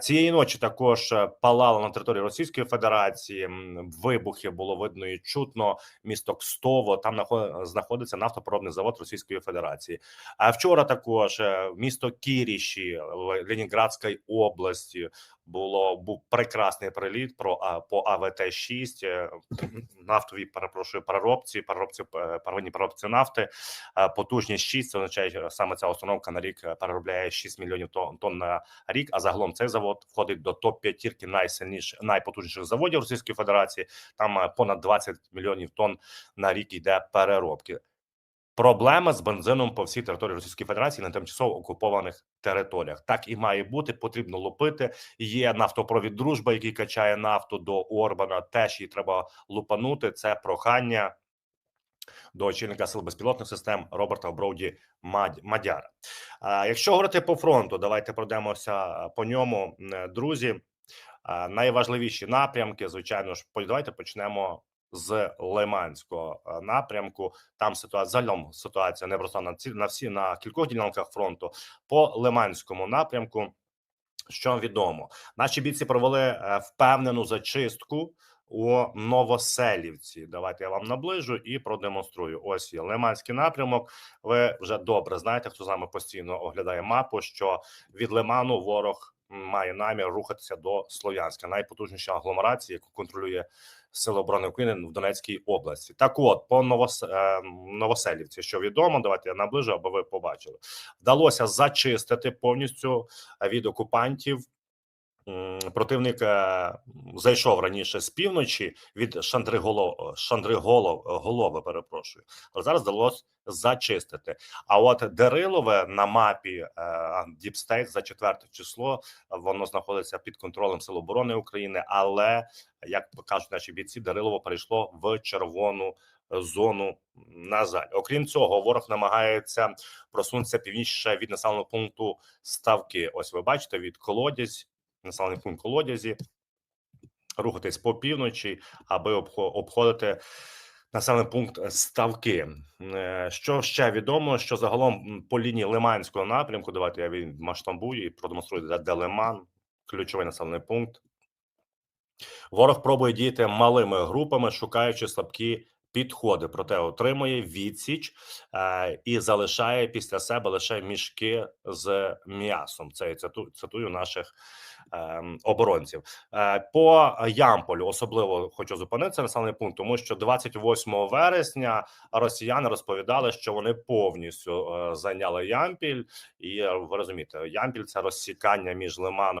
Цієї ночі також е, палало на території Російської Федерації. Вибухи було видно і чутно. Місто Кстово там нахо- знаходиться нафтопоробний завод Російської Федерації. А вчора також е, місто Кіріші Ленінградської області було був прекрасний приліт про а, по АВТ 6 нафтовій перепрошую переробці, переробці е, первинній переробці нафти. Е, Потужність 6, це означає, саме ця установка на рік е, переробляє 6 мільйонів тонн, тонн на рік. А загалом цей завод входить до топ 5 найсильніших найпотужніших заводів Російської Федерації. Там е, понад 20 мільйонів тонн на рік йде переробки. Проблема з бензином по всій території Російської Федерації на тимчасово окупованих територіях. Так і має бути. Потрібно лупити. Є нафтопровід дружба, який качає нафту до Орбана. Теж її треба лупанути. Це прохання до очільника сил безпілотних систем Роберта Броуді Мадяра. Якщо говорити по фронту, давайте пройдемося по ньому, друзі. Найважливіші напрямки, звичайно ж, давайте почнемо з Лиманського напрямку. Там ситуація загалом ситуація непроста на ці на всі на кількох ділянках фронту. По Лиманському напрямку, що відомо, наші бійці провели е, впевнену зачистку у Новоселівці. Давайте я вам наближу і продемонструю. Ось є Лиманський напрямок. Ви вже добре знаєте, хто з нами постійно оглядає мапу, що від Лиману ворог має намір рухатися до Слов'янська, найпотужніша агломерація, яку контролює Сили оборони України в Донецькій області. Так, от по Новос... е, Новоселівці, що відомо, давайте я наближу, аби ви побачили. Вдалося зачистити повністю від окупантів. Противник е, зайшов раніше з півночі від Шандриголов, Шандриголов, голови, перепрошую. Але зараз вдалося зачистити. А от Дерилове на мапі Діпстейт за четверте число воно знаходиться під контролем Сил оборони України. Але як кажуть наші бійці, Дерилово перейшло в червону зону. На жаль, окрім цього, ворог намагається просунутися північніше від населеного пункту Ставки. Ось ви бачите від колодязь, населений пункт колодязі, рухатись по півночі, аби обходити населений пункт Ставки. Е, Що ще відомо, що загалом по лінії Лиманського напрямку, давайте я він масштабую і продемонструю, де- де Лиман, ключовий населений пункт. Ворог пробує діяти малими групами, шукаючи слабкі підходи, проте отримує відсіч е, і залишає після себе лише мішки з м'ясом. Це циту- цитую наших е, оборонців. Е, по Ямполю особливо хочу зупинитися населений пункт, тому що 28 вересня росіяни розповідали, що вони повністю е, зайняли Ямпіль, і ви розумієте, Ямпіль це розсікання між Лиманом